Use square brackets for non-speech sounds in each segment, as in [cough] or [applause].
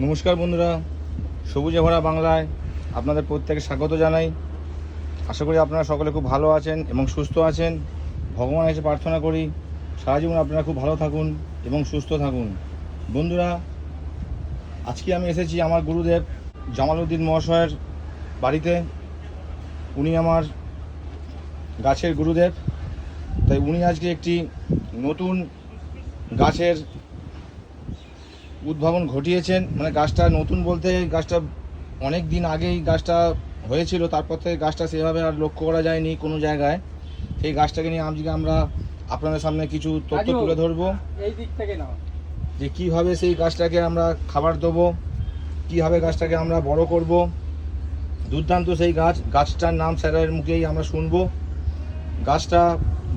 নমস্কার বন্ধুরা, সবুজে ভরা বাংলায় আপনাদের প্রত্যেকে স্বাগত জানাই। আশা করি আপনারা সকলে খুব ভালো আছেন এবং সুস্থ আছেন। ভগবান এসে প্রার্থনা করি, সারা জীবন আপনারা খুব ভালো থাকুন এবং সুস্থ থাকুন। বন্ধুরা, আজকে আমি এসেছি আমার গুরুদেব জামালউদ্দিন মহাশয়ের বাড়িতে। উনি আমার গাছের গুরুদেব। তাই উনি আজকে একটি নতুন গাছের উদ্ভাবন ঘটিয়েছেন। মানে গাছটা নতুন বলতে গাছটা অনেক দিন আগেই গাছটা হয়েছিল। তারপর থেকে গাছটা সেভাবে আর লক্ষ্য করা যায়নি কোনো জায়গায়। সেই গাছটাকে নিয়ে আজকে আমরা আপনাদের সামনে কিছু তথ্য। তুলে ধরবো। এই দিক থেকে নাও। যে কীভাবে সেই গাছটাকে আমরা খাবার দেবো কীভাবে গাছটাকে আমরা বড় করব দুর্দান্ত সেই গাছ। গাছটার নাম স্যারের মুখেই আমরা শুনব। গাছটা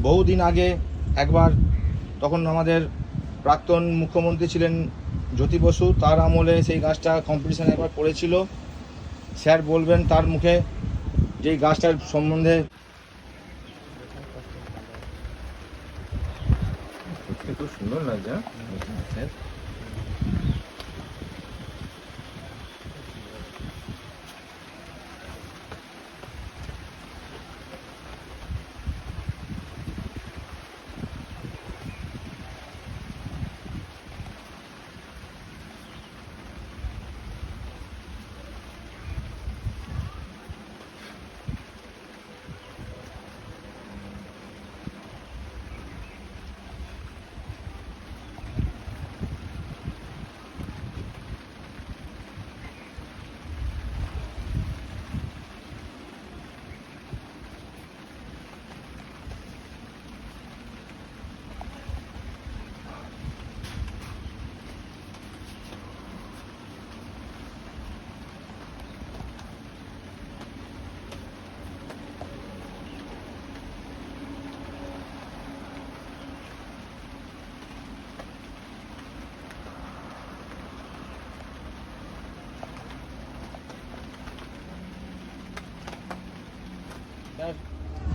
বহুদিন আগে একবার তখন আমাদের প্রাক্তন মুখ্যমন্ত্রী ছিলেন জ্যোতি বসু তার আমলে সেই গাছটা কম্পিটিশানে একবার পড়েছিল স্যার বলবেন তার মুখে যে গাছটার সম্বন্ধে। সুন্দর লাগছে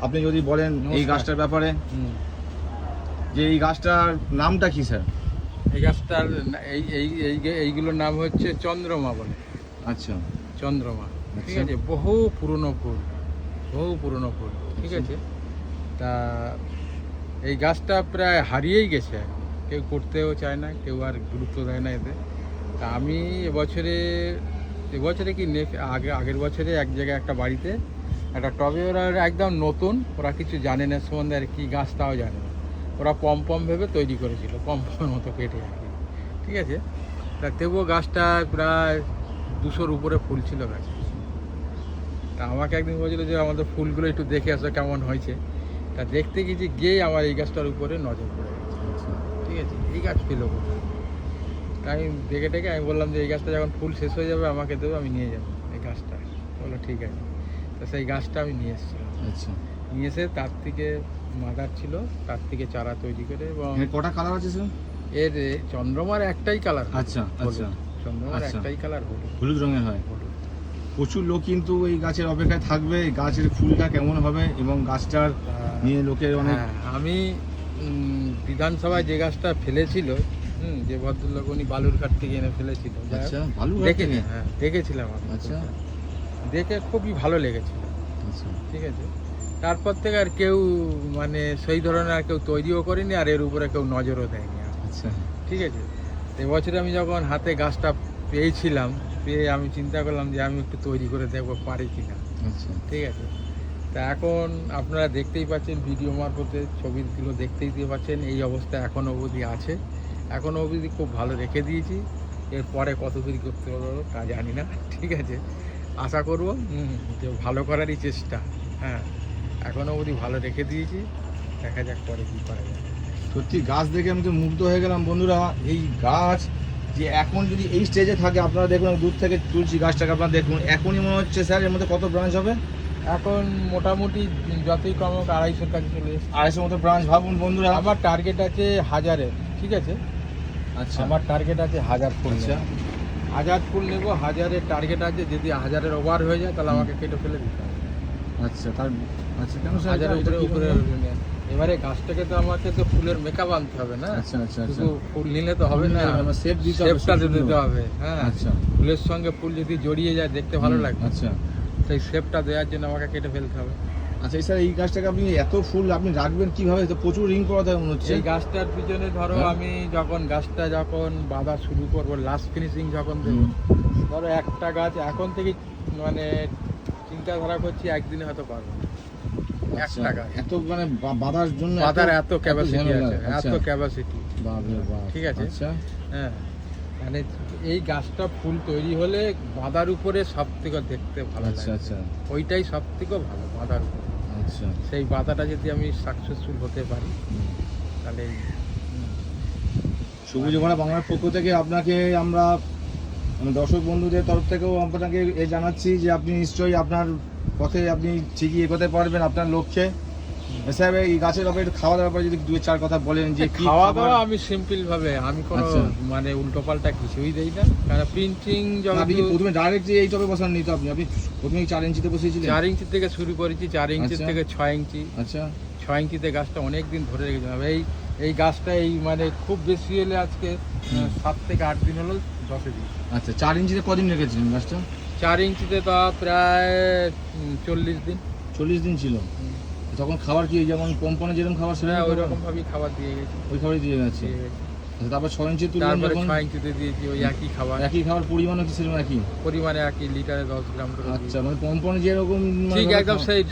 আপনি যদি বলেন এই গাছটার ব্যাপারে। যে এই গাছটার নামটা কি স্যার? এই গাছটার এই এই এই এইগুলোর নাম হচ্ছে চন্দ্রমা বলে। আচ্ছা। চন্দ্রমা। ঠিক আচ্ছা। আছে? বহু পুরনো ফুল। বহু পুরনো ফুল। ঠিক আচ্ছা। আছে? তা এই গাছটা প্রায় হারিয়েই গেছে। কেউ করতেও চায় না কেউ আর গুরুত্ব দেয় না এতে। তা আমি এবছরে এবছরে কি আগে আগের বছরে এক জায়গায় একটা বাড়িতে একটা টবে, ওরা একদম নতুন, ওরা কিছু জানে না সম্বন্ধে আর কি গাছ তাও জানে না। ওরা পম পম ভেবে তৈরি করেছিল, পম পমের মতো কেটে আর কি। ঠিক আছে? তা তবুও গাছটা প্রায় দুশোর উপরে ফুল ছিল গাছে। তা আমাকে একদিন বলছিল যে, আমাদের ফুলগুলো একটু দেখে আসো কেমন হয়েছে। তা দেখতে গেছি গিয়েই আমার এই গাছটার উপরে নজর পড়ে গেছে। ঠিক আছে? এই গাছ পেল আমি দেখে টেকে আমি বললাম যে, এই গাছটা যখন ফুল শেষ হয়ে যাবে, আমাকে দেবে, আমি নিয়ে যাব। এই গাছটা। বলল, ঠিক আছে। তা সেই গাছটা আমি নিয়ে এসেছিলাম আচ্ছা। নিয়ে এসে তার থেকে মাদার ছিল তার থেকে চারা তৈরি করে এবং কটা কালার আছে স্যার এর চন্দ্রমার একটাই কালার আচ্ছা, আচ্ছা। চন্দ্রমার আচ্ছা। একটাই কালার হলুদ। হলুদ রঙের হয়। প্রচুর লোক কিন্তু এই গাছের অপেক্ষায় থাকবে গাছের ফুলটা কেমন হবে এবং গাছটার নিয়ে লোকের অনেক হ্যাঁ, আমি বিধানসভায় যে গাছটা ফেলেছিল হুম, যে ভদ্রলোক উনি বালুরঘাট থেকে এনে ফেলেছিল আচ্ছা হ্যাঁ দেখেছিলাম আচ্ছা। দেখে খুবই ভালো লেগেছিল আচ্ছা। ঠিক আছে? তারপর থেকে আর কেউ মানে সেই ধরনের আর কেউ তৈরিও করেনি আর এর উপরে কেউ নজরও দেয়নি। আচ্ছা। ঠিক আছে? এবছরে আমি যখন হাতে গাছটা পেয়েছিলাম পেয়ে আমি চিন্তা করলাম যে আমি একটু তৈরি করে দেখব পারি কিনা। আচ্ছা। ঠিক আছে? তা এখন আপনারা দেখতেই পাচ্ছেন ভিডিও মারফতে ছবিগুলো দেখতেই দিয়ে পাচ্ছেন এই অবস্থা এখনও অবধি আছে। এখনও অবধি খুব ভালো রেখে দিয়েছি। এরপরে কত দূর করতে পারব তা জানি না। ঠিক আছে? আশা করব। যে ভালো করারই চেষ্টা। হ্যাঁ এখনও অবধি ভালো রেখে দিয়েছি। দেখা যাক পরে কী করা যায়। সত্যি গাছ দেখে আমি তো মুগ্ধ হয়ে গেলাম। বন্ধুরা এই গাছ যে এখন যদি এই স্টেজে থাকে আপনারা দেখুন দূর থেকে তুলছি গাছটাকে আপনারা দেখুন। এখনই মনে হচ্ছে স্যার এর মধ্যে কত ব্রাঞ্চ হবে? এখন মোটামুটি যতই কম হোক আড়াইশোর কাছে চলে এসেছে। আড়াইশো মতো ব্রাঞ্চ ভাবুন বন্ধুরা। আমার টার্গেট আছে হাজারের ঠিক আছে? আচ্ছা। আমার টার্গেট আছে হাজার আচ্ছা। হাজার ফুল নেব হাজারের টার্গেট আছে যদি হাজারের ওভার হয়ে যায় তাহলে আমাকে কেটে ফেলে দিতে হবে। আচ্ছা তার আচ্ছা কেন হাজারের উপরে উপরে এবারে গাছটাকে তো আমাকে তো ফুলের মেকআপ আনতে হবে না। আচ্ছা আচ্ছা আচ্ছা। শুধু ফুল নিলে তো হবে না। শেপ দিতে হবে শেপটা দিতে হবে। হ্যাঁ আচ্ছা। ফুলের সঙ্গে ফুল যদি জড়িয়ে যায় দেখতে ভালো লাগবে। আচ্ছা। সেই শেপটা দেওয়ার জন্য আমাকে কেটে ফেলতে হবে। আচ্ছা এই স্যার এই গাছটাকে আপনি এত ফুল আপনি রাখবেন কীভাবে? তো প্রচুর রিং করাতে হবে মনে হচ্ছে। এই গাছটার পিছনে ধরো হ্যাঁ। আমি যখন গাছটা যখন বাঁধা শুরু করব লাস্ট ফিনিশিং যখন দেবো ধরো একটা গাছ এখন থেকে মানে চিন্তাধারা করছি একদিনে হয়তো পারব। আচ্ছা, একটা গাছ। এত মানে বাঁধার জন্য বাঁধার এত ক্যাপাসিটি আছে আচ্ছা। এত ক্যাপাসিটি বাপ, ঠিক আছে। আচ্ছা। হ্যাঁ। মানে এই গাছটা ফুল তৈরি হলে বাঁধার উপরে সব থেকে দেখতে ভালো আচ্ছা আচ্ছা। ওইটাই সব থেকে ভালো বাঁধার উপরে। আচ্ছা। সেই বাধাটা যদি আমি সাকসেসফুল হতে পারি তাহলে সবুজ ভরা বাংলার পক্ষ থেকে আপনাকে আমরা মানে দর্শক বন্ধুদের তরফ থেকেও আপনাকে এ জানাচ্ছি যে আপনি নিশ্চয়ই আপনার পথে আপনি ঠিকই এগোতে পারবেন আপনার লক্ষ্যে। স্যার এই গাছের ব্যাপারে খাওয়া দাওয়ার ব্যাপারে যদি দুই চার কথা বলেন যে খাওয়া দাওয়া আমি সিম্পল ভাবে আমি কোনো আচ্ছা। মানে উল্টো পাল্টা কিছুই দেই না। কারণ প্রিন্টিং আপনি প্রথমে ডাইরেক্ট যে এই টবে বসান নি তো আপনি? আপনি প্রথমে চার ইঞ্চিতে বসিয়েছিলেন? চার ইঞ্চি থেকে শুরু করেছি চার ইঞ্চি আচ্ছা। থেকে ছয় ইঞ্চি। আচ্ছা। ছয় ইঞ্চিতে গাছটা অনেক দিন ধরে রেখেছিলাম এই এই গাছটা এই মানে খুব বেশি হলে আজকে সাত থেকে আট দিন হলো দশে দিন। আচ্ছা চার ইঞ্চিতে কদিন রেখেছিলেন গাছটা? চার ইঞ্চিতে তা প্রায় চল্লিশ দিন। চল্লিশ দিন ছিল। তখন খাবার কি যেমন পম্পনে যেরকম খাবার হ্যাঁ ওই? রকম ভাবেই খাবার দিয়ে গেছি। ওই খাবারই দিয়ে গেছে। আচ্ছা, তারপর ছয় ইঞ্চি তুললেন তারপরে ছয় ইঞ্চিতে দিয়েছি ওই একই খাবার। একই খাবার পরিমাণও কি সেরকম একই? পরিমাণে একই লিটারে দশ গ্রাম করে আচ্ছা মানে পম্পনে যেরকম মানে ঠিক ভাবে একদম সেই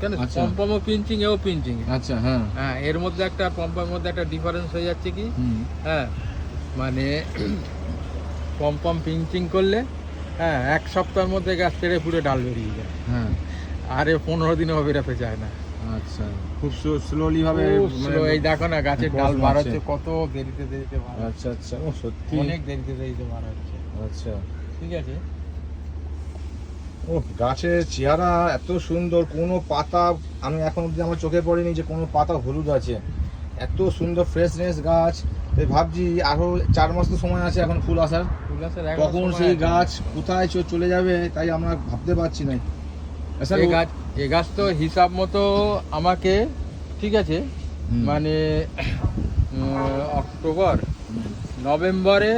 কেন? আচ্ছা। পম্পমও পিঞ্চিং এও পিঞ্চিং। আচ্ছা হ্যাঁ। হ্যাঁ এর মধ্যে একটা পম্পমের মধ্যে একটা ডিফারেন্স হয়ে যাচ্ছে কি? হ্যাঁ মানে [clears throat] পম্পম পিঞ্চিং করলে হ্যাঁ এক সপ্তাহের মধ্যে গাছ পেড়ে পুরো ডাল বেরিয়ে যায়। হ্যাঁ। আর পনেরো দিনেও বেরোতে চায় না। আচ্ছা খুব স্লোলি ভাবে মানে- এই দেখো না গাছের ডাল বার হচ্ছে কত দেরিতে দেরিতে বার। আচ্ছা আচ্ছা ও সত্যি? অনেক দেরিতে দেরিতে বার হচ্ছে। আচ্ছা। ঠিক আছে? ও গাছের চেহারা এত সুন্দর কোনো পাতা আমি এখন অব্দি আমার চোখে পড়েনি যে কোনো পাতা হলুদ আছে। এত সুন্দর ফ্রেশনেস গাছ। ভাবছি আরও চার মাস তো সময় আছে এখন ফুল আসার। তখন সেই গাছ কোথায় চলে যাবে তাই আমরা ভাবতে পারছি না। স্যার এই গাছ এই গাছ তো হিসাব মতো আমাকে ঠিক আছে মানে অক্টোবর নভেম্বরে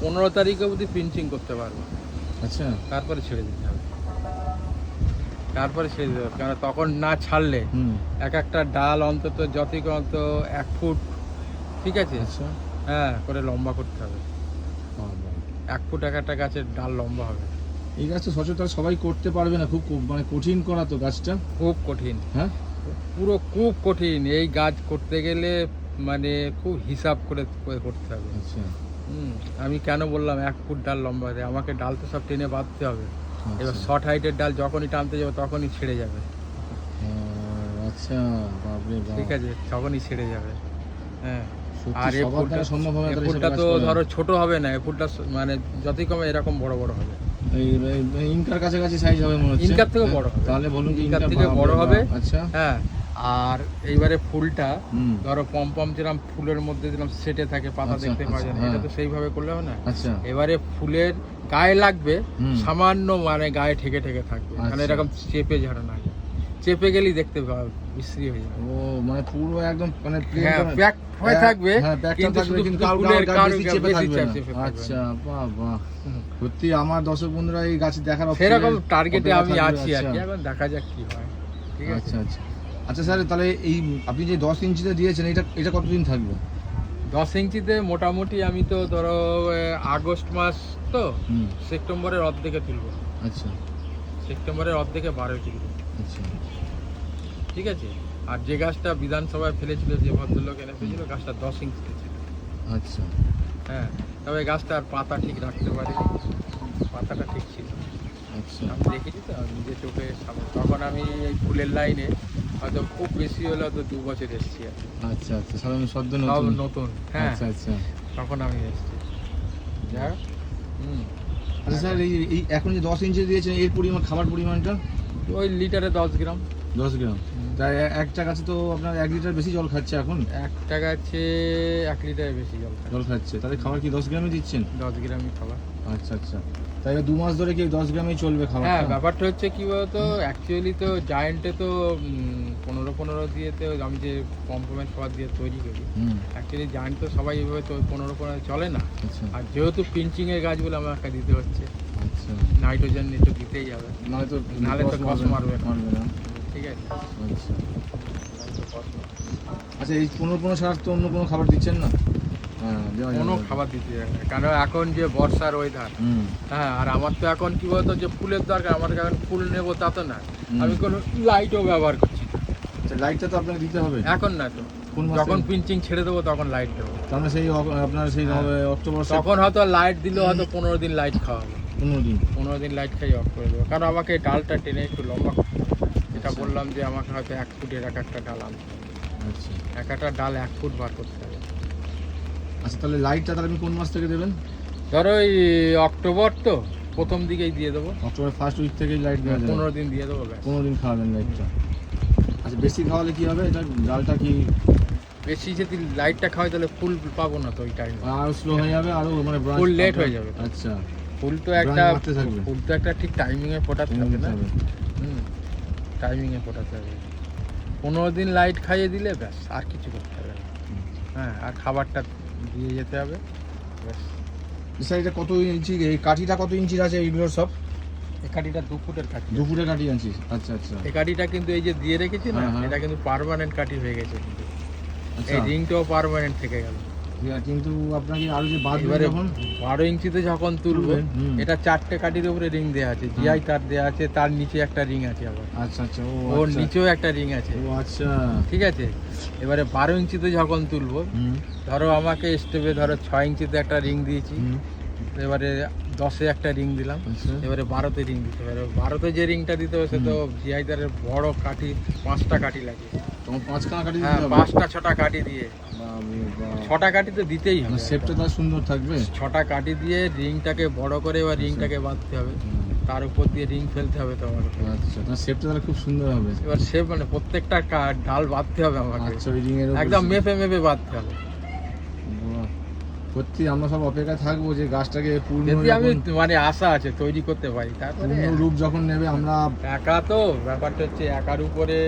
পনেরো তারিখে অবধি প্রিন্টিং করতে পারব। আচ্ছা। তারপরে ছেড়ে দিতে হবে। তারপরে ছেড়ে দিতে হবে কারণ তখন না ছাড়লে এক একটা ডাল অন্তত যতই অন্ত এক ফুট ঠিক আছে আচ্ছা। হ্যাঁ করে লম্বা করতে হবে। এক ফুট এক একটা গাছের ডাল লম্বা হবে। এই গাছটা সচরাচর সবাই করতে পারবে না খুব মানে কঠিন করা তো গাছটা। খুব কঠিন। হ্যাঁ? পুরো খুব কঠিন। এই গাছ করতে গেলে মানে খুব হিসাব করে করে করতে হবে। আচ্ছা। আমি কেন বললাম এক ফুট ডাল লম্বা আমাকে ডাল তো সব টেনে বাঁধতে হবে। এবার আচ্ছা। শর্ট হাইটের ডাল যখনই টানতে যাবে তখনই ছেড়ে যাবে। আচ্ছা ঠিক আছে তখনই ছেড়ে যাবে। হ্যাঁ। আর এ ফুলটা তো ধরো ছোট হবে না এ ফুলটা স- মানে যতই কমে এরকম বড় বড় হবে। ইনকার কাছাকাছি সাইজ হবে মনে হচ্ছে ইনকার হ্যাঁ? বড় হবে। তাহলে বলুন ইনকার থেকে বড় হবে। আচ্ছা হ্যাঁ আর এইবারে ফুলটা ধরো পম পম যেরকম ফুলের মধ্যে যেরকম সেটে থাকে পাতা আচ্ছা, দেখতে পাওয়া যায় আচ্ছা, এটা হ্যাঁ। তো সেইভাবে করলে হবে না আচ্ছা এবারে ফুলের গায়ে লাগবে সামান্য মানে গায়ে ঠেকে ঠেকে থাকবে মানে আচ্ছা। এরকম চেপে ঝাড়া না। চেপে গেলেই দেখতে পাবে বিশ্রী হয়ে যাবে। ও মানে পুরো একদম মানে হ্যাঁ প্যাক হয়ে হ্যাঁ, থাকবে হ্যাঁ, কিন্তু শুধু কিন্তু চেপে থাকবে। আচ্ছা বাহ বাহ। সত্যি আমার দর্শক বন্ধুরা এই গাছ দেখার সেরকম টার্গেটে আমি আছি আর কি আচ্ছা। এখন দেখা যাক কি হয় ঠিক আছে? আচ্ছা আচ্ছা। আচ্ছা স্যার তাহলে এই আপনি যে দশ ইঞ্চিতে দিয়েছেন এটা এটা কতদিন থাকবে? দশ ইঞ্চিতে মোটামুটি আমি তো ধরো আগস্ট মাস তো সেপ্টেম্বরের অর্ধেকে তুলবো। আচ্ছা। সেপ্টেম্বরের অর্ধেকে বারো তুলবো। আচ্ছা। ঠিক আছে? আর যে গাছটা বিধানসভায় ফেলেছিল যে ভদ্রলোক এনে ফেলেছিল গাছটা দশ ইঞ্চিতে ছিল। আচ্ছা। হ্যাঁ তবে গাছটার পাতা ঠিক রাখতে পারি পাতাটা ঠিক ছিল। আচ্ছা। আমি দেখেছি তো নিজে চোখে তখন আমি এই ফুলের লাইনে হয়তো খুব বেশি হলে হয়তো দু বছর এসেছি আচ্ছা আচ্ছা। সব আমি সদ্য নতুন নতুন হ্যাঁ। আচ্ছা আচ্ছা। তখন আমি এসেছি। যাই হুম। আচ্ছা স্যার এই এই এখন যে দশ ইঞ্চি দিয়েছেন এর পরিমাণ খাবার পরিমাণটা? ওই লিটারে দশ গ্রাম। দশ গ্রাম। তাই একটা গাছে তো আপনার এক লিটার বেশি জল খাচ্ছে এখন? একটা গাছে এক লিটারের বেশি জল জল খাচ্ছে। তাহলে খাবার কি দশ গ্রামই দিচ্ছেন? দশ গ্রামই খাবার। আচ্ছা আচ্ছা। তাই দু মাস ধরে কি দশ গ্রামেই চলবে খাবার হ্যাঁ ব্যাপারটা হচ্ছে কি বলতো অ্যাকচুয়ালি তো জায়েন্টে তো পনেরো পনেরো দিয়ে তো আমি যে কম্প্রোমাইজ খাবার দিয়ে তৈরি করি। অ্যাকচুয়ালি জায়েন্ট তো সবাই এভাবে তো পনেরো পনেরো চলে না। আচ্ছা। আর যেহেতু পিঞ্চিংয়ের গাছগুলো আমাকে দিতে হচ্ছে। আচ্ছা। নাইট্রোজেন নিতে দিতেই যাবে নাহলে তো নাহলে তো কস মারবে মারবে না। ঠিক আছে। আচ্ছা। আচ্ছা এই পনেরো পনেরো ছাড়া তো অন্য কোনো খাবার দিচ্ছেন না? হ্যাঁ কোনো খাবার দিতে কারণ এখন যে বর্ষার ওয়েদার হ্যাঁ আর আমার তো এখন কি বলতো যে ফুলের দরকার আমার এখন ফুল নেব তা তো না। আমি কোনো লাইটও ব্যবহার করছি আচ্ছা লাইটটা তো আপনাকে দিতে হবে। এখন না তো। যখন পিঞ্চিং ছেড়ে দেবো তখন লাইট দেবো। তার মানে সেই আপনার সেই হ্যাঁ। অক্টোবর তখন হয়তো লাইট দিলেও হয়তো পনেরো দিন লাইট খাওয়াবো। পনেরো দিন। পনেরো দিন লাইট খাই অফ করে দেবো। কারণ আমাকে ডালটা টেনে একটু লম্বা করতে হবে। আচ্ছা। বললাম যে আমাকে হয়তো এক ফুটের এক একটা ডাল আনতে আচ্ছা। এক একটা ডাল এক ফুট বার করতে হবে। আচ্ছা তাহলে লাইটটা তাহলে আপনি কোন মাস থেকে দেবেন? ধরো এই অক্টোবর তো প্রথম দিকেই দিয়ে দেবো। অক্টোবর ফার্স্ট উইক থেকেই লাইট দেওয়া যাবে। পনেরো দিন দিয়ে দেবো ব্যাস। পনেরো দিন খাওয়াবেন লাইটটা আচ্ছা বেশি খাওয়ালে কি হবে? এটা ডালটা কি? বেশি যদি লাইটটা খাওয়াই তাহলে ফুল পাবো না তো ওই টাইমে আরও স্লো হয়ে যাবে আরও মানে ফুল পাতা- হয়ে যাবে। আচ্ছা। ফুল তো একটা থাকবে। ফুল তো একটা ঠিক টাইমিংয়ে ফোটাতে হবে না। হুম। টাইমিং এ ফোটাতে হবে। পনেরো দিন লাইট খাইয়ে দিলে ব্যাস আর কিছু করতে হবে হ্যাঁ আর খাবারটা দিয়ে যেতে হবে। ব্যাস। স্যার এটা কত ইঞ্চি? এই কাঠিটা কত ইঞ্চির আছে এইগুলোর সব? এই কাঠিটা দু ফুটের কাঠি। দু ফুটে কাঠি আনছিস আচ্ছা আচ্ছা। এই কাঠিটা কিন্তু এই যে দিয়ে রেখেছি না হ্যাঁ, হ্যাঁ। এটা কিন্তু পারমানেন্ট কাঠি হয়ে গেছে কিন্তু। আচ্ছা। এই রিংটাও পারমানেন্ট থেকে গেল। কিন্তু আপনাকে আরও যে বাঁধবে এবারে যখন বারো ইঞ্চিতে যখন তুলবো তুলবেন, এটা চারটে কাঠির উপরে রিং দেওয়া আছে জিআই তার দেওয়া আছে তার নিচে একটা রিং আছে আবার। আচ্ছা আচ্ছা ও ওর আচ্ছা। নিচেও একটা রিং আছে। ও আচ্ছা। ঠিক আছে? এবারে বারো ইঞ্চিতে যখন তুলবো ধরো আমাকে স্টেপে ধরো ছয় ইঞ্চিতে একটা রিং দিয়েছি এবারে দশে একটা রিং দিলাম আচ্ছা। এবারে বারোতে রিং দিতে এবার বারোতে যে রিংটা দিতে হবে সে তো জিআই তারের বড় কাঠি পাঁচটা কাঠি লাগে। পাঁচখানা কাঠি হ্যাঁ পাঁচটা ছটা কাঠি দিয়ে। ছটা কাঠি তো দিতেই হবে। শেপটা তার সুন্দর থাকবে? ছটা কাঠি দিয়ে রিংটাকে বড় করে এবার রিংটাকে বাঁধতে হবে। তার উপর দিয়ে রিং ফেলতে হবে তোমার আচ্ছা না শেপটা তাহলে খুব সুন্দর হবে। এবার শেপ মানে প্রত্যেকটা ডাল বাঁধতে হবে আমাকে। আচ্ছা একদম মেপে মেপে বাঁধতে হবে। সত্যি আমরা সব অপেক্ষায় থাকব যে গাছটাকে পূর্ণ আমি মানে আশা আছে তৈরি করতে পারি তারপরে রূপ যখন নেবে আমরা একা তো ব্যাপারটা হচ্ছে একার উপরে।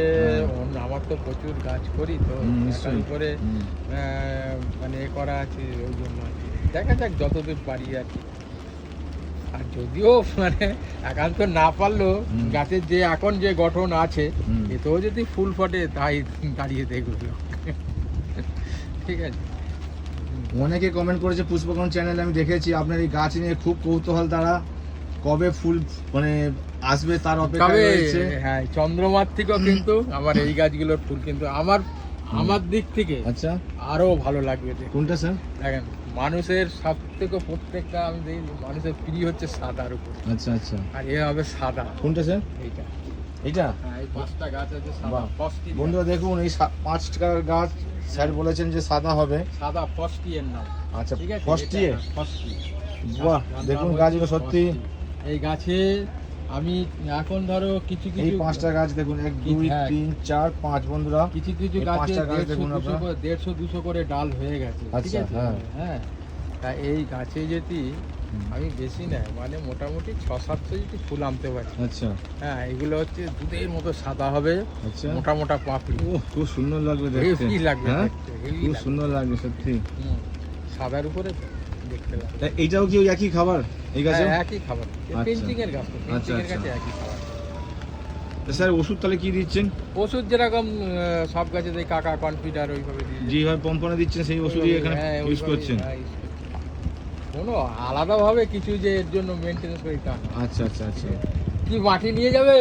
আমার তো প্রচুর কাজ করি তো একার নিশ্চয়ই। উপরে মানে এ করা আছে ওই জন্য। দেখা যাক যতদূর পারি আর কি আর যদিও মানে একান্ত না পারলেও গাছের যে এখন যে গঠন আছে এতেও যদি ফুল ফটে তাই দাঁড়িয়ে দেখল ঠিক আছে অনেকে কমেন্ট করেছে পুষ্পকরণ চ্যানেলে আমি দেখেছি আপনার এই গাছ নিয়ে খুব কৌতূহল তারা। কবে ফুল মানে আসবে তার অপেক্ষা রয়েছে। হ্যাঁ চন্দ্রমার থেকেও কিন্তু আমার এই গাছগুলোর ফুল কিন্তু আমার আমার দিক থেকে আচ্ছা। আরও ভালো লাগবে। কোনটা স্যার? দেখেন মানুষের সব থেকে প্রত্যেকটা আমি দেখি মানুষের প্রিয় হচ্ছে সাদার উপর। আচ্ছা আচ্ছা। আর এ হবে সাদা। কোনটা স্যার? এইটা। এইটা? হ্যাঁ এই পাঁচটা গাছ আছে সাদা বন্ধুরা দেখুন এই সা- পাঁচ টাকার গাছ স্যার বলেছেন যে সাদা হবে। সাদা ফস্টি এর নাম। আচ্ছা ফস্টিয়ে এটা, বাহ দেখুন গাছগুলো সত্যি। এই গাছে আমি এখন ধরো কিছু কিছু পাঁচটা গাছ দেখুন এক দুই হ্যাঁ। তিন চার পাঁচ বন্ধুরা। কিছু কিছু গাছে পাঁচটা দেড়শো দেখুন দুশো করে দেড়শো দুশো করে ডাল হয়ে গেছে। ঠিক আচ্ছা, আছে? হ্যাঁ। হ্যাঁ। তা এই গাছে যদি আমি বেশি না মানে মোটামুটি ছ সাতশো যদি ফুল আনতে পারি। আচ্ছা। হ্যাঁ এগুলো হচ্ছে দুধের মতো সাদা হবে আচ্ছা। মোটা মোটা পাপড়ি। ও খুব সুন্দর লাগবে দেখতে। লাগবে হ্যাঁ? দেখতে, heavy খুব সুন্দর লাগবে সত্যি। সাদার উপরে দেখতে লাগবে। এইটাও কি ওই একই খাবার এই গাছে? হ্যাঁ, একই খাবার। আচ্ছা। পেন্টিং এর গাছ পেন্টিং এর আচ্ছা। গাছে একই খাবার। স্যার ওষুধ তাহলে কি দিচ্ছেন? ওষুধ যেরকম সব গাছে কাকা কনফিডার ওইভাবে। যেভাবে পম্পনে দিচ্ছেন সেই ওষুধই এখানে হ্যাঁ, ইউজ করছেন। কোনো আলাদাভাবে কিছু যে এর জন্য মেনটেন্স করি তা না। আচ্ছা আচ্ছা আচ্ছা। কি মাটি নিয়ে যাবে?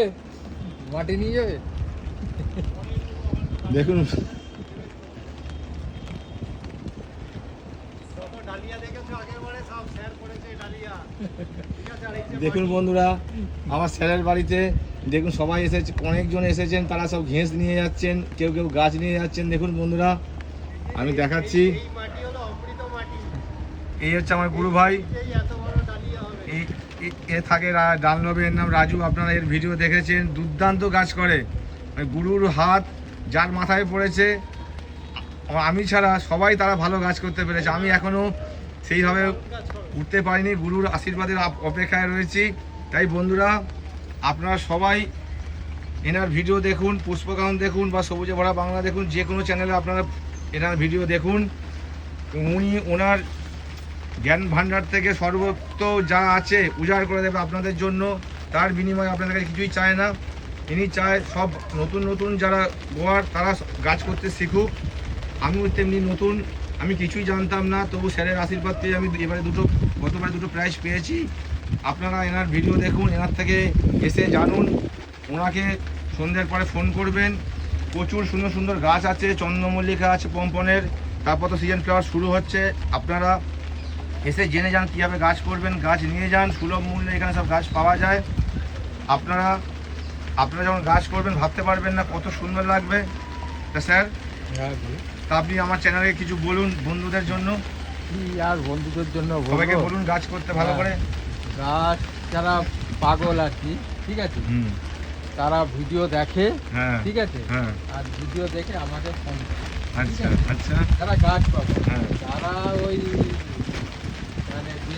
মাটি নিয়ে যাবে? দেখুন। দেখুন বন্ধুরা আমার স্যারের বাড়িতে দেখুন সবাই এসেছে অনেকজন এসেছেন তারা সব ঘেঁস নিয়ে যাচ্ছেন কেউ কেউ গাছ নিয়ে যাচ্ছেন। দেখুন বন্ধুরা আমি দেখাচ্ছি। এই হচ্ছে আমার গুরু ভাই। এ- থাকে ডানলবের এর নাম রাজু। আপনারা এর ভিডিও দেখেছেন। দুর্দান্ত কাজ করে। গুরুর হাত যার মাথায় পড়েছে, আমি ছাড়া সবাই তারা ভালো কাজ করতে পেরেছে। আমি এখনও সেইভাবে উঠতে পারিনি। গুরুর আশীর্বাদের অপেক্ষায় রয়েছি। তাই বন্ধুরা, আপনারা সবাই এনার ভিডিও দেখুন পুষ্পকাহন দেখুন বা সবুজে ভরা বাংলা দেখুন, যে কোনো চ্যানেলে আপনারা এনার ভিডিও দেখুন। উনি, ওনার জ্ঞান ভাণ্ডার থেকে সর্বত্র যা আছে উজাড় করে দেবে আপনাদের জন্য, তার বিনিময়ে আপনাদের কাছে কিছুই চায় না। ইনি চায় সব নতুন নতুন যারা গোয়ার, তারা গাছ করতে শিখুক। আমিও তেমনি নতুন, আমি কিছুই জানতাম না, তবু স্যারের আশীর্বাদ পেয়ে আমি এবারে দুটো, গতবারে দুটো প্রাইজ পেয়েছি। আপনারা এনার ভিডিও দেখুন, এনার থেকে এসে জানুন। ওনাকে সন্ধ্যের পরে ফোন করবেন। প্রচুর সুন্দর সুন্দর গাছ আছে, চন্দ্রমল্লিকা আছে পম্পনের, তারপর তো সিজন ফ্লাওয়ার শুরু হচ্ছে। আপনারা এসে জেনে যান কীভাবে গাছ করবেন গাছ নিয়ে যান সুলভ মূল্যে এখানে সব গাছ পাওয়া যায়। আপনারা আপনারা যখন গাছ করবেন ভাবতে পারবেন না কত সুন্দর লাগবে। তা স্যার হ্যাঁ, তা আপনি আমার চ্যানেলে কিছু বলুন বন্ধুদের জন্য। কি আর বন্ধুদের জন্য সবাইকে বলুন গাছ করতে ভালো হ্যাঁ। করে। গাছ যারা পাগল আর কি ঠিক আছে? তারা ভিডিও দেখে হ্যাঁ ঠিক আছে? হ্যাঁ। আর ভিডিও দেখে আমাকে ফোন আচ্ছা আচ্ছা। তারা গাছ পাবে। তারা ওই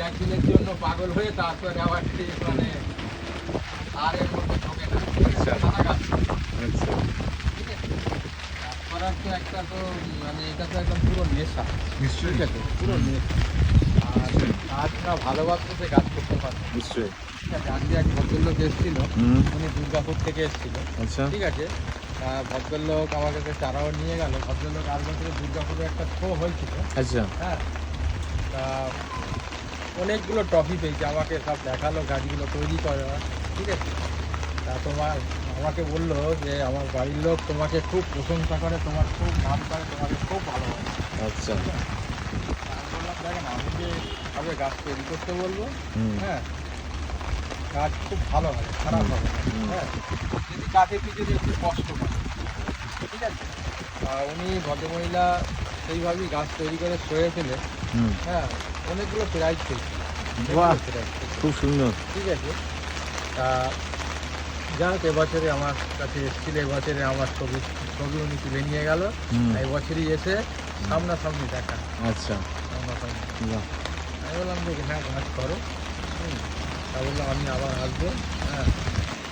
একদিনের জন্য পাগল হয়ে তারপরে আবার সেই মানে আর এর মধ্যে ঢোকে না। আচ্ছা। গাছ। আচ্ছা। ঠিক করার তো একটা তো মানে এটা তো একদম পুরো নেশা। নিশ্চয়ই। ঠিক আছে? পুরো নেশা। আর গাছ না ভালোবাসতে সে গাছ করতে পারে নিশ্চয়ই। ঠিক আছে? আজকে এক ভদ্রলোক এসেছিল। উনি দুর্গাপুর থেকে এসেছিল। আচ্ছা। ঠিক আছে? ভদ্রলোক আমার কাছে চারাও নিয়ে গেল। ভদ্রলোক আর বছরে দুর্গাপুরে একটা শো হয়েছিল। আচ্ছা। হ্যাঁ। তা অনেকগুলো ট্রফি পেয়েছে আমাকে সব দেখাল গাছগুলো তৈরি করা ঠিক আছে? তা তোমার আমাকে বলল যে আমার বাড়ির লোক তোমাকে খুব প্রশংসা করে তোমার খুব নাম করে তোমাকে খুব ভালো হয় আচ্ছা দেখেন আমি যে ভাবে গাছ তৈরি করতে বলব হ্যাঁ গাছ খুব ভালো হয় খারাপ হবে হ্যাঁ। যদি কাকে কি যদি একটু কষ্ট পায় ঠিক আছে? উনি ভদ্রমহিলা সেইভাবেই গাছ তৈরি করে সয়ে ফেলে হ্যাঁ। অনেকগুলো প্রাইজ পেয়েছে। বাহ। খুব সুন্দর। ঠিক আছে? তা যাক এবছরে আমার কাছে এসেছিল এবছরে আমার ছবি ছবি উনি তুলে নিয়ে গেল। হুম। এবছরই এসে সামনাসামনি দেখা। আচ্ছা। সামনাসামনি। আমি বললাম যে হ্যাঁ গাছ করো হুম। তা বললাম আমি আবার আসব। হ্যাঁ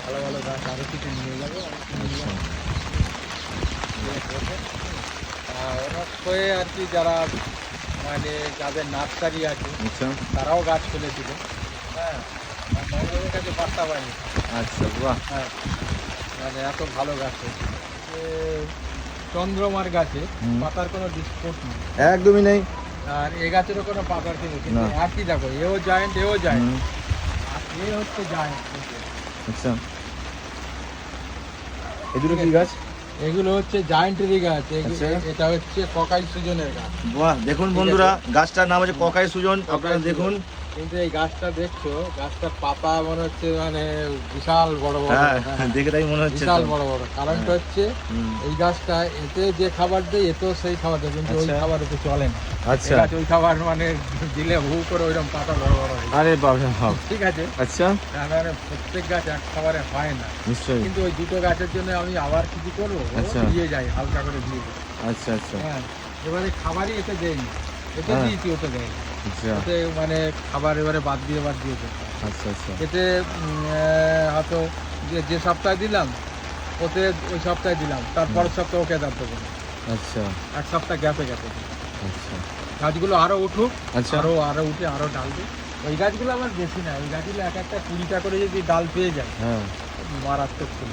ভালো ভালো গাছ আরও কিছু নিয়ে যাব ওনার হয়ে আর কি যারা মানে যাদের নার্সারি আছে আচ্ছা। তারাও গাছ ফেলেছিল হ্যাঁ। আর নবমের কাছে পাত্তা পায়নি আচ্ছা বাহ। হ্যাঁ। মানে এত ভালো গাছ হয়েছে। চন্দ্রমার গাছে। পাতার কোনো ডিসপোর্ট নেই। একদমই নেই। আর এ গাছেরও কোনো পাতার কিন্তু কিন্তু না। একই দেখো এও জায়েন্ট এও জায়েন্ট আর এ হচ্ছে জায়েন্ট আচ্ছা। দুটো কি গাছ? এগুলো হচ্ছে জায়েন্টেরই গাছ আচ্ছা। এটা হচ্ছে ককাই সুজনের গাছ। বাহ দেখুন বন্ধুরা গাছটার নাম হচ্ছে ককাই সুজন। আপনারা দেখুন কিন্তু এই গাছটা দেখছ গাছটার পাতা মনে হচ্ছে মানে বিশাল বড় বড়। হ্যাঁ হ্যাঁ, দেখে তাই মনে হচ্ছে বিশাল বড় বড়। কারণটা হচ্ছে হুম, এই গাছটা এতে যে খাবার দেয় এতেও সেই খাবার দেয় কিন্তু ওই আচ্ছা। খাবার এতে চলে না। আচ্ছা। ওই খাবার মানে দিলে হু করে ওইরকম পাতা বড় বড় হয় আরে বাবা বাপ। ঠিক আছে? আচ্ছা। মানে প্রত্যেক গাছ এক খাবারে হয় না। নিশ্চয়ই। কিন্তু ওই দুটো গাছের জন্য আমি আবার কিছু করব ও আচ্ছা। দিয়ে যাই হালকা করে দিয়ে। আচ্ছা আচ্ছা। হ্যাঁ। এবারে খাবারই এতে দেয়নি। এতে হ্যাঁ। দিয়েছি ওটা দেয়নি। এতে মানে খাবার এবারে বাদ দিয়ে বাদ দিয়ে দিতে হয়। আচ্ছা আচ্ছা। এতে হয়তো যে যে সপ্তাহে দিলাম ওতে ওই সপ্তাহে দিলাম তারপরের সপ্তাহে ওকে দাম দেবো আচ্ছা। এক সপ্তাহ গ্যাপে গ্যাপে আচ্ছা। গাছগুলো আরও উঠুক আচ্ছা। আরও আরও উঠে আরও ডাল দেয় ওই গাছগুলো আমার বেশি না ওই গাছগুলো এক একটা কুড়িটা করে যদি ডাল পেয়ে যায় হ্যাঁ। মারাত্মক ফুল।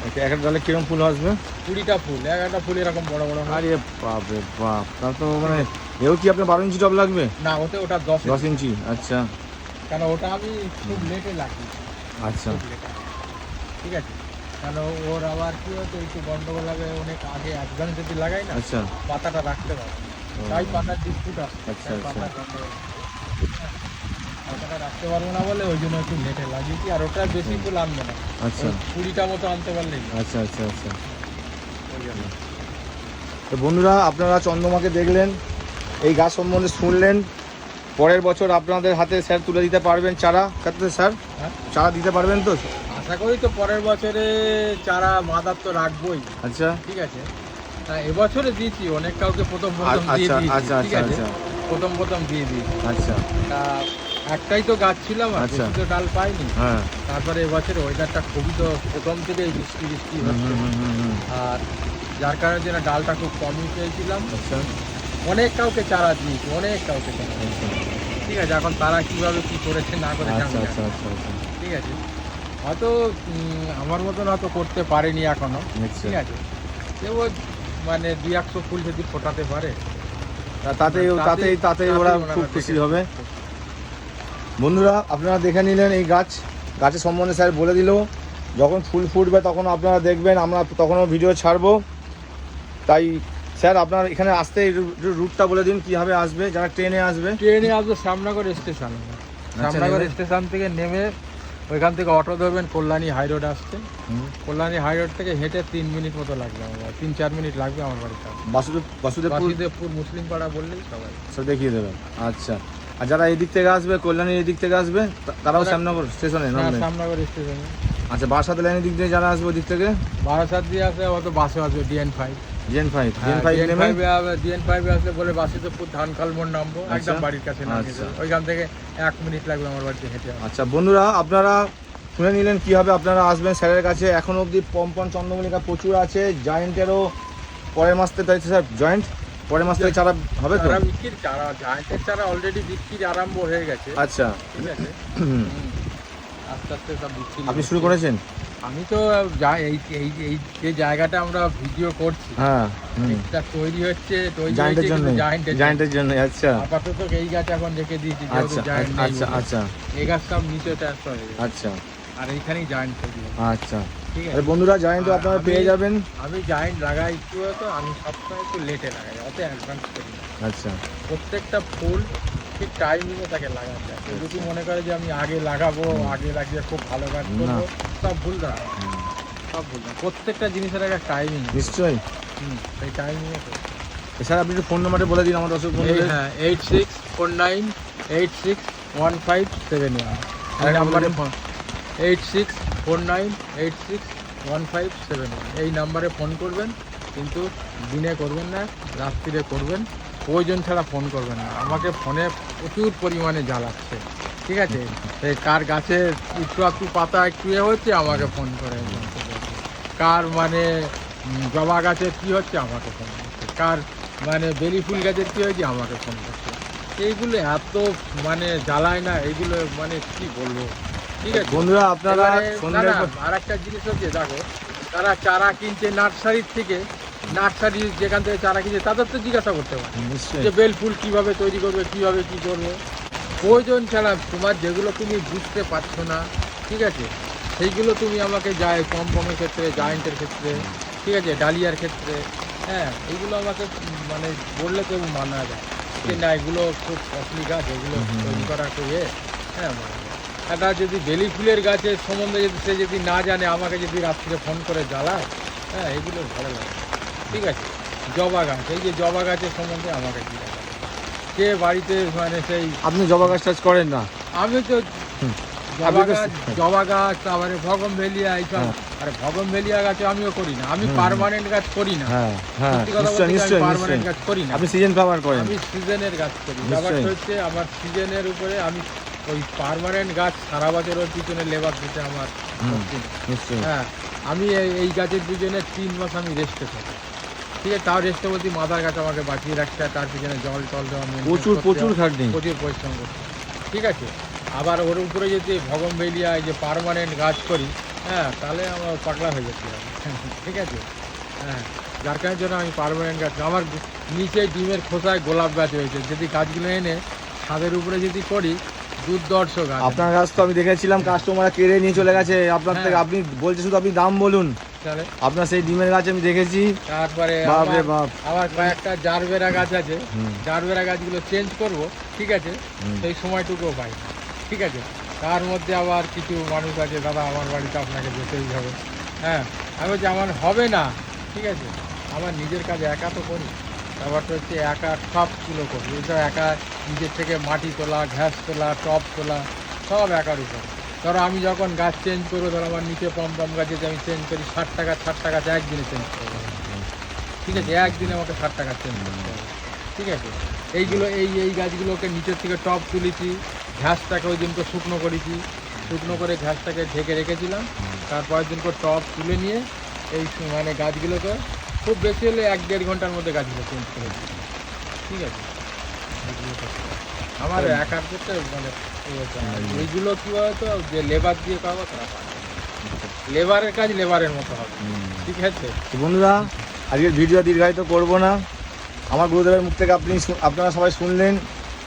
হয়। একটা ডালে কিরম ফুল আসবে? কুড়িটা ফুল এক একটা ফুল এরকম বড় বড় আরে বাপ রে বাপ তার তো মানে এও কি আপনার বারো ইঞ্চি টব লাগবে? না ওতে ওটা দশ দশ ইঞ্চি। আচ্ছা। কেন ওটা আমি খুব লেটে লাগিয়েছি আচ্ছা। ঠিক আছে? কেন ওর আবার কি হচ্ছে একটু গন্ডগোল লাগে অনেক আগে অ্যাডভান্স যদি লাগাই না আচ্ছা। পাতাটা রাখতে পারবে তাই পাতার ডিসপুট আসছে। আচ্ছা, আচ্ছা। রাখতে পারব না বলে ওই জন্য একটু লেটে লাগিয়েছি আর ওটা বেশি না আচ্ছা। কুড়িটা মতো আনতে পারলেই আচ্ছা আচ্ছা আচ্ছা। তো বন্ধুরা আপনারা চন্দ্রমাকে দেখলেন এই গাছ সম্বন্ধে শুনলেন। পরের বছর আপনাদের হাতে স্যার তুলে দিতে পারবেন চারা। কাটতে স্যার? হ্যাঁ? চারা দিতে পারবেন তো? আশা করি তো পরের বছরে চারা মাদার তো রাখবোই। আচ্ছা। ঠিক আছে? তা এবছরে দিয়েছি অনেক কাউকে প্রথম প্রথম দিয়ে আচ্ছা দিয়েছি আচ্ছা ঠিক আচ্ছা আছে? আচ্ছা। প্রথম প্রথম দিয়ে দিই আচ্ছা। তা একটাই তো গাছ ছিল আমার আচ্ছা। বেশি তো ডাল পাইনি। হ্যাঁ। তারপরে এবছর ওয়েদারটা খুবই তো প্রথম থেকেই বৃষ্টি বৃষ্টি হচ্ছে। আর যার কারণে যেন ডালটা খুব কমই পেয়েছিলাম আচ্ছা। অনেক কাউকে চারা দিয়েছি অনেক কাউকে চারা আচ্ছা। ঠিক আছে এখন তারা কীভাবে কি করেছে না করেছে ঠিক আছে। হয়তো আমার মতন হয়তো করতে পারেনি এখনও। ঠিক আছে। কেউ মানে দুই একশো ফুল যদি ফোটাতে পারে তাতে তাতেই তাতেই ওরা খুব খুশি হবে। বন্ধুরা আপনারা দেখে নিলেন এই গাছ। গাছের সম্বন্ধে স্যার বলে দিল। যখন ফুল ফুটবে তখন আপনারা দেখবেন আমরা তখনও ভিডিও ছাড়বো। তাই স্যার আপনার এখানে আসতে রুটটা বলে দিন কীভাবে আসবে? যারা ট্রেনে আসবে। ট্রেনে আসবে শ্যামনগর স্টেশন। শ্যামনগর স্টেশন থেকে নেমে ওইখান থেকে অটো ধরবেন কল্যাণী হাই রোড আসতে। কল্যাণী হাই রোড থেকে হেঁটে তিন মিনিট মতো লাগবে আমার তিন চার মিনিট লাগবে আমার বাড়িতে। বাসুদেব বাসুদেবপুর বাসুদেবপুর মুসলিম পাড়া বললেই সবাই। সব দেখিয়ে দেবেন। আচ্ছা। আর যারা এদিক থেকে আসবে কল্যাণীর এদিক থেকে আসবে তারাও তারা- শ্যামনগর স্টেশনে হ্যাঁ নামবে? শ্যামনগর স্টেশনে। আচ্ছা বাসাতে লাইনের দিক দিয়ে যারা আসবে ওদিক থেকে? বারাসাত দিয়ে আসলে হয়তো বাসে আসবে ডিএন ফাইভ জেন ফাইভ হ্যাঁ, জেন ফাইভ নেমে? ডিএন ফাইভে আসলে বলে বাসুদেবপুর ধানকাল মোড় নামবো একদম আচ্ছা। বাড়ির কাছে নামিয়ে আচ্ছা। ওইখান থেকে এক মিনিট লাগবে আমার বাড়িতে হেঁটে আচ্ছা বন্ধুরা আপনারা শুনে নিলেন কীভাবে আপনারা আসবেন স্যারের কাছে। এখন অবধি পম্পন চন্দ্রমল্লিকা প্রচুর আছে জয়েন্টেরও পরের মাস থেকে স্যার জয়েন্ট পরের মাস থেকে চারা হবে তো? চারা বিক্রির চারা জায়েন্টের চারা অলরেডি বিক্রির আরম্ভ হয়ে গেছে। আচ্ছা। ঠিক আছে। আস্তে আস্তে সব বিক্রি আপনি শুরু করেছেন? আমি তো এই এই এই যে জায়গাটা আমরা ভিডিও করছি হ্যাঁ এটা তৈরি হচ্ছে তৈরি হয়েছে জন্য। জায়েন্টের জন্য। আচ্ছা। আপাতত এই গাছ এখন রেখে দিয়েছি আচ্ছা আচ্ছা আচ্ছা। এই গাছ সব নিচে ট্রান্সফার হয়ে আচ্ছা। আর এইখানেই জায়েন্ট আচ্ছা। আরে বন্ধুরা জয়েন্টও আর আপনারা পেয়ে যাবেন। আমি জায়েন্ট লাগাই একটু হয়তো আমি সবসময় একটু লেটে লাগাই অত অ্যাডভান্স করি না। আচ্ছা। প্রত্যেকটা ফুল ঠিক টাইমিংয়ে তাকে লাগাতে হয়। যদি মনে করে যে আমি আগে লাগাবো আগে লাগিয়ে খুব ভালো গাছ করব সব ভুল হুম। সব ভুল। প্রত্যেকটা জিনিসের একটা টাইমিং নিশ্চয়ই। হুম সেই টাইমিংয়ে স্যার আপনি একটু ফোন নাম্বারটা বলে দিন আমার দর্শক বন্ধুদের। হ্যাঁ eight six four nine eight six one five seven one নাম্বারে phone eight six four nine eight six one five seven এই নাম্বারে ফোন করবেন, কিন্তু দিনে করবেন না, রাত্রিরে করবেন। প্রয়োজন ছাড়া ফোন করবেন না। আমাকে ফোনে প্রচুর পরিমাণে জ্বালাচ্ছে ঠিক আছে? এই কার গাছে একটু একটু পাতা একটু এ হচ্ছে, আমাকে ফোন করে। কার মানে জবা গাছের কী হচ্ছে, আমাকে ফোন করছে। কার মানে বেলি ফুল গাছের কী হয়েছে, আমাকে ফোন করছে। এইগুলো এত মানে জ্বালায় না, এইগুলো মানে কি বলব? ঠিক আছে? বন্ধুরা আপনারা সন্ধ্যের পর আর একটা জিনিস হচ্ছে দেখো তারা চারা কিনছে নার্সারির থেকে নার্সারি যেখান থেকে চারা কিনছে তাদের তো জিজ্ঞাসা করতে পারে যে বেল ফুল কীভাবে তৈরি করবে কীভাবে কি করবে? প্রয়োজন ছাড়া তোমার যেগুলো তুমি বুঝতে পারছ না ঠিক আছে? সেইগুলো তুমি আমাকে যায় পম্পমের ক্ষেত্রে জায়েন্টের ক্ষেত্রে ঠিক আছে? ডালিয়ার ক্ষেত্রে হ্যাঁ এইগুলো আমাকে মানে বললে কেউ মানা যায়। যে না এগুলো খুব কস্টলি গাছ এগুলো তৈরি করা ইয়ে হ্যাঁ মানা একটা যদি বেলি ফুলের গাছের সম্বন্ধে যদি সে যদি না জানে আমাকে যদি রাত্রে ফোন করে জ্বালায় হ্যাঁ এগুলো ভালো লাগে। ঠিক আছে? জবা গাছ এই যে জবা গাছের সম্বন্ধে আমাকে জিজ্ঞাসা কে বাড়িতে মানে সেই আপনি জবা গাছ টাছ করেন না। আমি তো জবা গাছ জবা গাছ তারপরে ভগমভেলিয়া এইসব। হ্যাঁ। ভগম ভেলিয়া গাছ আমিও করি না। আমি। পার্মানেন্ট গাছ করি না। হ্যাঁ হ্যাঁ সত্যি কথা বলতে পার্মানেন্ট গাছ করি না। আপনি সিজন ফ্লাওয়ার করেন। আমি সিজনের গাছ করি। ব্যাপারটা হচ্ছে আমার সিজনের উপরে আমি ওই পার্মানেন্ট গাছ সারা বছর ওর পিছনে লেবার দিতে আমার হ্যাঁ আমি এই- গাছের পিছনে তিন মাস আমি রেস্টে থাকি। ঠিক আছে তাও রেস্টে বলছি মাদার গাছ আমাকে বাঁচিয়ে রাখতে হয় তার পিছনে জল টল দেওয়া প্রচুর প্রচুর প্রচুর পরিশ্রম করতে ঠিক আছে আবার ওর উপরে যদি ভগমবেলিয়া এই যে পারমানেন্ট গাছ করি হ্যাঁ তাহলে আমার পাগলা হয়ে যাচ্ছে ঠিক আছে? হ্যাঁ যার কারণের জন্য আমি পারমানেন্ট গাছ আমার নিচে ডিমের খোসায় গোলাপ গাছ হয়েছে যদি গাছগুলো এনে ছাদের উপরে যদি করি দুর্দর্শ গাছ আপনার গাছ তো আমি দেখেছিলাম কাস্টমার কেড়ে নিয়ে চলে গেছে। আপনার হ্যাঁ। থেকে আপনি বলছে শুধু আপনি দাম বলুন। আপনার সেই ডিমের গাছ আমি দেখেছি। তারপরে বাপ রে আমার- বাপ। আমার কয়েকটা জারবেরা গাছ আছে। জারবেরা গাছগুলো চেঞ্জ করব ঠিক আছে? সেই সময়টুকুও পাই ঠিক আছে? তার মধ্যে আবার কিছু মানুষ আছে দাদা আমার বাড়িতে আপনাকে যেতেই হবে। হ্যাঁ আমি বলছি আমার হবে না। ঠিক আছে? আমার নিজের কাজ একা তো করি। ব্যাপারটা হচ্ছে একা সবগুলো করি এটা একা নিজের থেকে মাটি তোলা, ঘাস তোলা টপ তোলা, সব একার উপর ধরো আমি যখন গাছ চেঞ্জ করব, ধরো আমার নিচে পম পম গাছে যে আমি চেঞ্জ করি, ষাট টাকা ষাট টাকা একদিনে চেঞ্জ করব। ঠিক আছে, একদিনে আমাকে ষাট টাকা চেঞ্জ করতে হবে। ঠিক আছে? এইগুলো, এই এই গাছগুলোকে নিচের থেকে টপ তুলেছি, ঘাসটাকে ওই দিনকে শুকনো করেছি। শুকনো করে ঘাসটাকে ঢেকে রেখেছিলাম। তারপরের দিনকে টপ তুলে নিয়ে এই মানে গাছগুলোকে খুব বেশি হলে এক দেড় ঘণ্টার মধ্যে গাছগুলো চেঞ্জ করে ঠিক আছে। আমার একার করতে মানে। এইগুলো কী বলতো? যে লেবার দিয়ে পাবো তারা লেবারের কাজ লেবারের মতো হবে। ঠিক আছে? বন্ধুরা আজকের ভিডিও দীর্ঘায়িত করব না। আমার গুরুদেবের মুখ থেকে আপনি আপনারা সবাই শুনলেন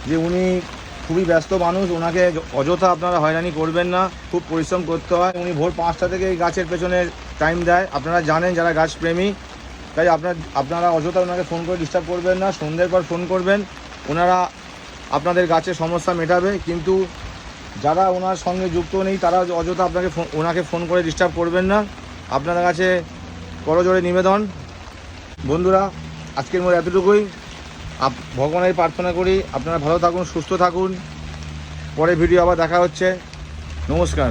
যে উনি খুবই ব্যস্ত মানুষ। ওনাকে অযথা আপনারা হয়রানি করবেন না। খুব পরিশ্রম করতে হয়। উনি ভোর পাঁচটা থেকে এই গাছের পেছনে টাইম দেয়। আপনারা জানেন যারা গাছ প্রেমী তাই আপনার, আপনারা অযথা ওনাকে ফোন করে ডিস্টার্ব করবেন না, সন্ধ্যের পর ফোন করবেন। ওনারা আপনাদের গাছের সমস্যা মেটাবে, কিন্তু যারা ওনার সঙ্গে যুক্ত নেই, তারা অযথা আপনাকে ওনাকে ফোন করে ডিস্টার্ব করবেন না। আপনাদের কাছে করজোড়ে নিবেদন। বন্ধুরা, আজকের মধ্যে এতটুকুই। ভগবানের প্রার্থনা করি। আপনারা ভালো থাকুন, সুস্থ থাকুন। পরে ভিডিও আবার দেখা হচ্ছে। নমস্কার।